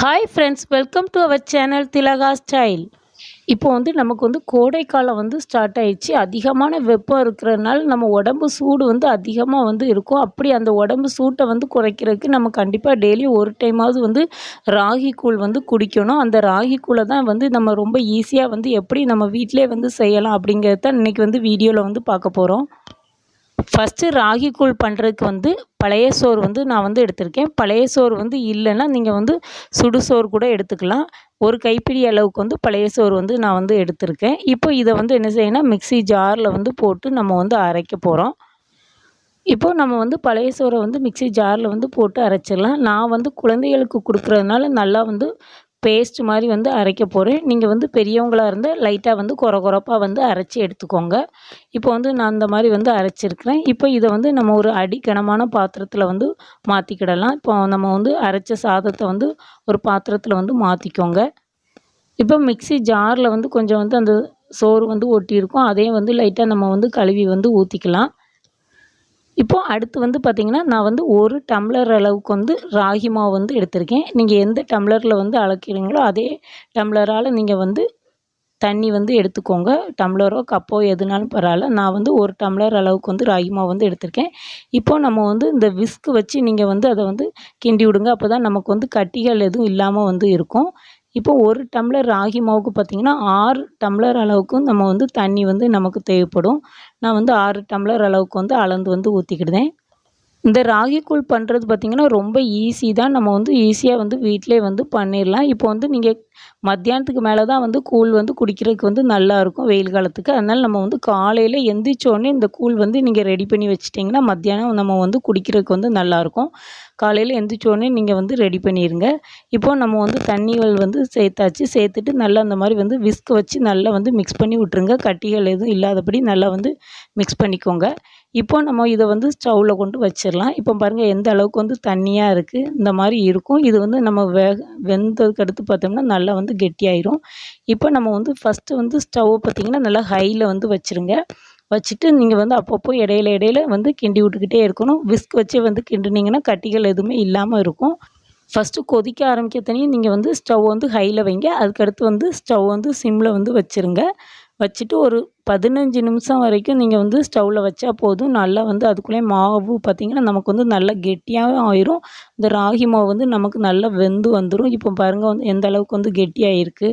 Hi friends welcome to our channel Thilaga style இப்போ வந்து நமக்கு வந்து கோடைக்காலம் வந்து ஸ்டார்ட் ஆயிடுச்சு. அதிகமான வெப்பம் இருக்கிறதுனால நம்ம உடம்பு சூடு வந்து அதிகமாக வந்து இருக்கும். அப்படி அந்த உடம்பு சூட்டை வந்து குறைக்கிறதுக்கு நம்ம கண்டிப்பாக டெய்லி ஒரு டைமாவது வந்து ராகி கூழ் வந்து குடிக்கணும். அந்த ராகி கூழை தான் வந்து நம்ம ரொம்ப ஈஸியாக வந்து எப்படி நம்ம வீட்டிலே வந்து செய்யலாம் அப்படிங்கிறது தான் இன்றைக்கி வந்து வீடியோவில் வந்து பார்க்க போகிறோம் ஃபஸ்ட்டு ராகி கூழ் பண்ணுறதுக்கு வந்து பழைய சோறு வந்து நான் வந்து எடுத்திருக்கேன். பழைய சோறு வந்து இல்லைன்னா நீங்கள் வந்து சுடு சோறு கூட எடுத்துக்கலாம். ஒரு கைப்பிடி அளவுக்கு வந்து பழைய சோறு வந்து நான் வந்து எடுத்திருக்கேன். இப்போ இதை வந்து என்ன செய்யணும் மிக்ஸி ஜாரில் வந்து போட்டு நம்ம வந்து அரைக்க போகிறோம் இப்போ நம்ம வந்து பழைய சோறை வந்து மிக்ஸி ஜாரில் வந்து போட்டு அரைச்சிடலாம். நான் வந்து குழந்தைகளுக்கு கொடுக்குறதுனால நல்லா வந்து பேஸ்ட் மாதிரி வந்து அரைக்க போகிறேன் நீங்கள் வந்து பெரியவங்களாக இருந்தால் லைட்டாக வந்து கொர கொரப்பாக வந்து அரைச்சி எடுத்துக்கோங்க. இப்போ வந்து நான் அந்த மாதிரி வந்து அரைச்சிருக்கிறேன். இப்போ இதை வந்து நம்ம ஒரு அடிக்கனமான பாத்திரத்தில் வந்து மாற்றிக்கிடலாம் இப்போ நம்ம வந்து அரைச்ச சாதத்தை வந்து ஒரு பாத்திரத்தில் வந்து மாற்றிக்கோங்க இப்போ மிக்ஸி ஜாரில் வந்து கொஞ்சம் வந்து அந்த சோறு வந்து ஒட்டியிருக்கும். அதையும் வந்து லைட்டாக நம்ம வந்து கழுவி வந்து ஊற்றிக்கலாம் இப்போ அடுத்து வந்து பார்த்திங்கன்னா நான் வந்து ஒரு டம்ளர் அளவுக்கு வந்து ராகி மாவு வந்து எடுத்திருக்கேன். நீங்கள் எந்த டம்ளரில் வந்து அளக்கிறீங்களோ அதே டம்ளரால் நீங்கள் வந்து தண்ணி வந்து எடுத்துக்கோங்க. டம்ளரோ கப்போ எதுனாலும் பரவாயில்ல. நான் வந்து ஒரு டம்ளர் அளவுக்கு வந்து ராகி மாவு வந்து எடுத்திருக்கேன். இப்போ நம்ம வந்து இந்த விஸ்க்கு வச்சு நீங்கள் வந்து அதை வந்து கிண்டி விடுங்க. அப்போ தான் நமக்கு வந்து கட்டிகள் எதுவும் இல்லாமல் வந்து இருக்கும். இப்போ ஒரு டம்ளர் ராகி மாவுக்கு பார்த்திங்கன்னா ஆறு டம்ளர் அளவுக்கு நம்ம வந்து தண்ணி வந்து நமக்கு தேவைப்படும். நான் வந்து ஆறு டம்ளர் அளவுக்கு வந்து அளந்து வந்து ஊற்றிக்கிடுதேன் இந்த ராகி கூழ் பண்ணுறது பார்த்திங்கன்னா ரொம்ப ஈஸி தான். நம்ம வந்து ஈஸியாக வந்து வீட்டிலே வந்து பண்ணிடலாம் இப்போ வந்து நீங்கள் மத்தியானத்துக்கு மேலே தான் வந்து கூழ் வந்து குடிக்கிறதுக்கு வந்து நல்லாயிருக்கும் வெயில் காலத்துக்கு. அதனால் நம்ம வந்து காலையில் எந்திரிச்சோடனே இந்த கூழ் வந்து நீங்கள் ரெடி பண்ணி வச்சிட்டிங்கன்னா மத்தியானம் நம்ம வந்து குடிக்கிறதுக்கு வந்து நல்லாயிருக்கும் காலையில் எந்திரிச்சோடனே நீங்கள் வந்து ரெடி பண்ணிடுங்க இப்போது நம்ம வந்து தண்ணிகள் வந்து சேர்த்தாச்சு. சேர்த்துட்டு நல்லா அந்த மாதிரி வந்து விஸ்க் வச்சு நல்லா வந்து மிக்ஸ் பண்ணி விட்ருங்க கட்டிகள் எதுவும் இல்லாதபடி நல்லா வந்து மிக்ஸ் பண்ணிக்கோங்க. இப்போ நம்ம இதை வந்து ஸ்டவ்வில் கொண்டு வச்சிடலாம். இப்போ பாருங்கள் எந்த அளவுக்கு வந்து தண்ணியாக இருக்குது இந்த மாதிரி இருக்கும். இது வந்து நம்ம வேக வெந்ததுக்கு அடுத்து பார்த்தோம்னா நல்லா வந்து கெட்டியாயிரும். இப்போ நம்ம வந்து ஃபஸ்ட்டு வந்து ஸ்டவ் பார்த்திங்கன்னா நல்லா ஹையில் வந்து வச்சுருங்க. வச்சுட்டு நீங்கள் வந்து அப்பப்போ இடையில இடையில வந்து கிண்டி விட்டுக்கிட்டே இருக்கணும். விஸ்க் வச்சே வந்து கிண்டுனீங்கன்னா கட்டிகள் எதுவுமே இல்லாமல் இருக்கும். ஃபஸ்ட்டு கொதிக்க ஆரம்பிக்க தனியும் நீங்கள் வந்து ஸ்டவ் வந்து ஹையில் வைங்க. அதுக்கடுத்து வந்து ஸ்டவ் வந்து சிம்மில் வந்து வச்சுருங்க. வச்சுட்டு ஒரு பதினஞ்சு நிமிஷம் வரைக்கும் நீங்கள் வந்து ஸ்டவ்வில் வச்சா போதும். நல்லா வந்து அதுக்குள்ளே மாவு பார்த்திங்கன்னா நமக்கு வந்து நல்லா கெட்டியாகவும் ஆயிரும். இந்த ராகி மாவு வந்து நமக்கு நல்லா வெந்து வந்துடும் இப்போ பாருங்கள் வந்து எந்த அளவுக்கு வந்து கெட்டியாகிருக்கு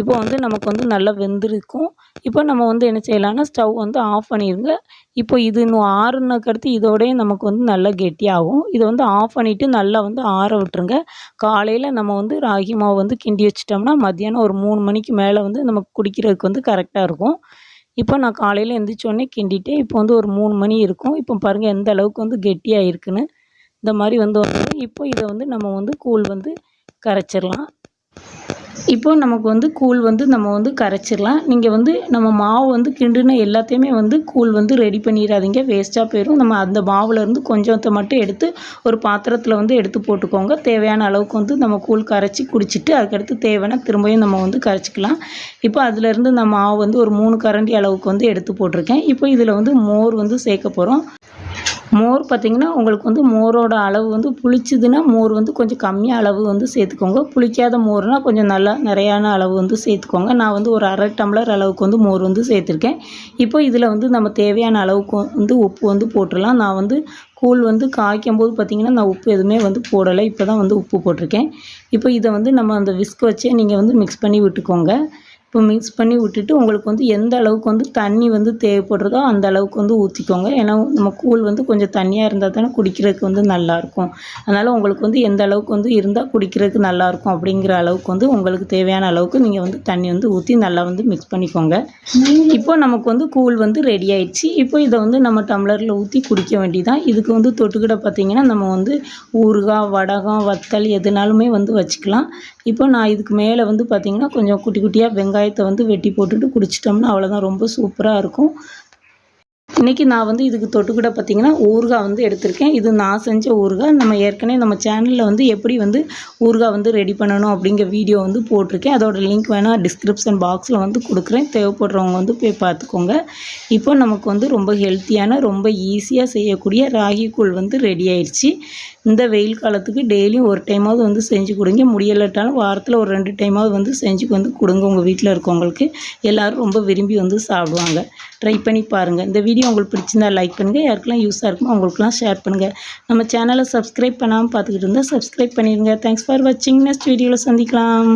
இப்போ வந்து நமக்கு வந்து நல்லா வெந்திருக்கும். இப்போ நம்ம வந்து என்ன செய்யலாம்னா ஸ்டவ் வந்து ஆஃப் பண்ணிடுங்க. இப்போ இது இன்னும் ஆறுனதுக்கு அடுத்து இதோடய நமக்கு வந்து நல்லா கெட்டியாகும். இதை வந்து ஆஃப் பண்ணிவிட்டு நல்லா வந்து ஆற விட்டுருங்க. காலையில் நம்ம வந்து ராகி மாவு வந்து கிண்டி வச்சிட்டோம்னா மத்தியானம் ஒரு மூணு மணிக்கு மேலே வந்து நமக்கு குடிக்கிறதுக்கு வந்து கரெக்டாக இருக்கும். இப்போ நான் காலையில் எழுந்திரிச்சோடனே கிண்டிட்டேன் இப்போ வந்து ஒரு மூணு மணி இருக்கும். இப்போ பாருங்கள் எந்த அளவுக்கு வந்து கெட்டியாக இருக்குன்னு. இந்த மாதிரி வந்து இப்போ இதை வந்து நம்ம வந்து கூழ் வந்து கரைச்சிடலாம். இப்போ நமக்கு வந்து கூழ் வந்து நம்ம வந்து கரைச்சிடலாம். நீங்கள் வந்து நம்ம மாவு வந்து கிண்டுன எல்லாத்தையுமே வந்து கூழ் வந்து ரெடி பண்ணிடாதீங்க. வேஸ்ட்டாக போயிடும் நம்ம அந்த மாவுலேருந்து கொஞ்சத்தை மட்டும் எடுத்து ஒரு பாத்திரத்தில் வந்து எடுத்து போட்டுக்கோங்க. தேவையான அளவுக்கு வந்து நம்ம கூழ் கரைச்சி குடிச்சிட்டு அதுக்கடுத்து தேவையான திரும்பியும் நம்ம வந்து கரைச்சிக்கலாம். இப்போ அதுலேருந்து நம்ம மாவு வந்து ஒரு மூணு கரண்டி அளவுக்கு வந்து எடுத்து போட்டிருக்கேன். இப்போ இதில் வந்து மோர் வந்து சேர்க்க போகிறோம் மோர் பார்த்திங்கன்னா உங்களுக்கு வந்து மோரோட அளவு வந்து புளிச்சுதுன்னா மோர் வந்து கொஞ்சம் கம்மியாக அளவு வந்து சேர்த்துக்கோங்க. புளிக்காத மோர்னால் கொஞ்சம் நல்லா நிறையான அளவு வந்து சேர்த்துக்கோங்க. நான் வந்து ஒரு அரை டம்ளர் அளவுக்கு வந்து மோர் வந்து சேர்த்துருக்கேன். இப்போ இதில் வந்து நம்ம தேவையான அளவுக்கு வந்து உப்பு வந்து போட்டுடலாம். நான் வந்து கூழ் வந்து காய்க்கும் போது பார்த்திங்கன்னா நான் உப்பு எதுவுமே வந்து போடலை. இப்போ தான் வந்து உப்பு போட்டிருக்கேன். இப்போ இதை வந்து நம்ம அந்த விஸ்க் வச்சே நீங்கள் வந்து மிக்ஸ் பண்ணி விட்டுக்கோங்க. இப்போ மிக்ஸ் பண்ணி விட்டுட்டு உங்களுக்கு வந்து எந்த அளவுக்கு வந்து தண்ணி வந்து தேவைப்படுறதோ அந்த அளவுக்கு வந்து ஊற்றிக்கோங்க ஏன்னா நம்ம கூழ் வந்து கொஞ்சம் தண்ணியாக இருந்தால் தானே குடிக்கிறதுக்கு வந்து நல்லாயிருக்கும். அதனால் உங்களுக்கு வந்து எந்த அளவுக்கு வந்து இருந்தால் குடிக்கிறதுக்கு நல்லாயிருக்கும் அப்படிங்கிற அளவுக்கு வந்து உங்களுக்கு தேவையான அளவுக்கு நீங்கள் வந்து தண்ணி வந்து ஊற்றி நல்லா வந்து மிக்ஸ் பண்ணிக்கோங்க. இப்போ நமக்கு வந்து கூழ் வந்து ரெடி ஆயிடுச்சு. இப்போ இதை வந்து நம்ம டம்ளரில் ஊற்றி குடிக்க வேண்டியதான் இதுக்கு வந்து தொட்டுக்கிட பார்த்திங்கன்னா நம்ம வந்து ஊறுகாய் வடகம் வத்தல் எதுனாலுமே வந்து வச்சுக்கலாம். இப்போ நான் இதுக்கு மேலே வந்து பார்த்திங்கன்னா கொஞ்சம் குட்டி குட்டியாக வெங்காயம் வெங்காயத்தை வந்து வெட்டி போட்டுட்டு குடிச்சிட்டோம்னா அவ்வளோதான் ரொம்ப சூப்பராக இருக்கும். இன்றைக்கி நான் வந்து இதுக்கு தொட்டுக்கிட்ட பார்த்திங்கன்னா ஊறுகாய் வந்து எடுத்திருக்கேன். இது நான் செஞ்ச ஊறுகாய். நம்ம ஏற்கனவே நம்ம சேனலில் வந்து எப்படி வந்து ஊறுகாய் வந்து ரெடி பண்ணணும் அப்படிங்கிற வீடியோ வந்து போட்டிருக்கேன். அதோட லிங்க் வேணால் டிஸ்கிரிப்ஷன் பாக்ஸில் வந்து கொடுக்குறேன். தேவைப்படுறவங்க வந்து போய் பார்த்துக்கோங்க. இப்போ நமக்கு வந்து ரொம்ப ஹெல்த்தியான ரொம்ப ஈஸியாக செய்யக்கூடிய ராகி கூழ் வந்து ரெடி ஆயிடுச்சு. இந்த வெயில் காலத்துக்கு டெய்லியும் ஒரு டைமாவது வந்து செஞ்சு கொடுங்க. முடியலட்டாலும் வாரத்தில் ஒரு ரெண்டு டைமாவது வந்து செஞ்சு வந்து கொடுங்க உங்கள் வீட்டில் இருக்கவங்களுக்கு. எல்லோரும் ரொம்ப விரும்பி வந்து சாப்பிடுவாங்க. ட்ரை பண்ணி பாருங்கள் இந்த வீடியோ உங்களுக்கு பிடிச்சிருந்தா லைக் பண்ணுங்கள் யாருக்கெல்லாம் யூஸாக இருக்குமோ அவங்களுக்குலாம் ஷேர் பண்ணுங்கள் நம்ம சேனலை சப்ஸ்கிரைப் பண்ணாமல் பார்த்துக்கிட்டு இருந்தால் சப்ஸ்கிரைப் பண்ணிடுங்க தேங்க்ஸ் ஃபார் வாட்சிங் நெக்ஸ்ட் வீடியோவில் சந்திக்கலாம்.